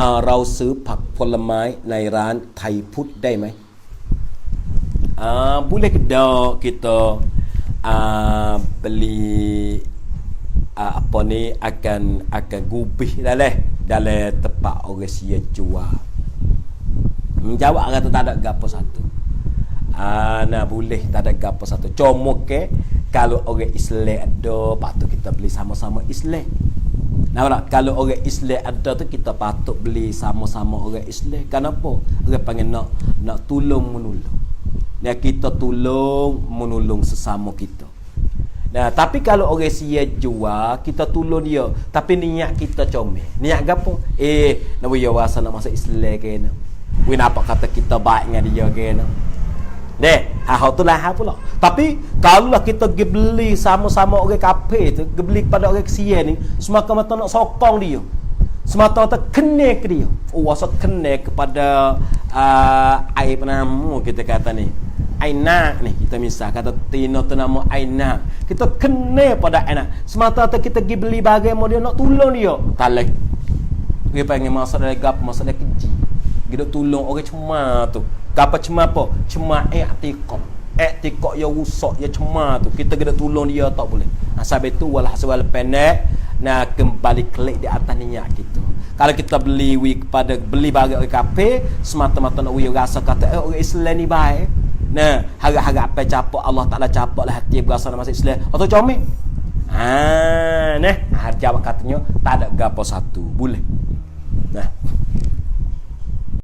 อ่าเราซื้อผักผลไม้ในร้านไทยพุทธได้ไหมอ่า boleh tidak kita uh, beli uh, apa ni akan akan gubih dalam dalam tempat orang sia jual menjawab kata tak ada gapo satu ah nah boleh tak ada gapo satu cuma ke kalau orang Islam ada patut kita beli sama-sama Islam Nampak Kalau orang Islam ada tu kita patut beli sama-sama orang Islam. Kenapa? Orang panggil nak nak tolong menolong. Nah kita tolong menolong sesama kita. Nah, tapi kalau orang sia jual, kita tolong dia. Tapi niat kita comel. Niat apa? Eh, nak dia rasa nak masuk Islam ke. Wei nampak kata kita baik dengan dia ke. Deh, hal tu lah pula. Tapi kalau kita pergi beli sama-sama orang kafir tu, pergi beli kepada orang kesia ni, semata-mata nak sokong dia. Semata-mata kena ke dia. Oh, kena kepada uh, air penamu kita kata ni. Aina ni kita misal kata Tino tu nama Aina. Kita kena pada Aina. Semata-mata kita pergi beli bagai mau dia nak tolong dia. Tak Dia panggil masa dari gap, masa dari keji. Kita tolong orang cuma tu. Kapa cuma apa? Cuma i'tikad. I'tikad yang rusak, yang cuma tu. Kita kena tolong dia tak boleh. Sebab itu walah sewal pendek nah kembali klik di atas niat kita. Kalau kita beli wi kepada beli bagi orang kafir, semata-mata nak wi rasa kata eh orang Islam ni baik. Nah, harap-harap apa capok Allah Taala capok lah hati berasa nama Islam. Atau comel. Ha, nah, jawab katanya tak ada gapo satu. Boleh. Nah.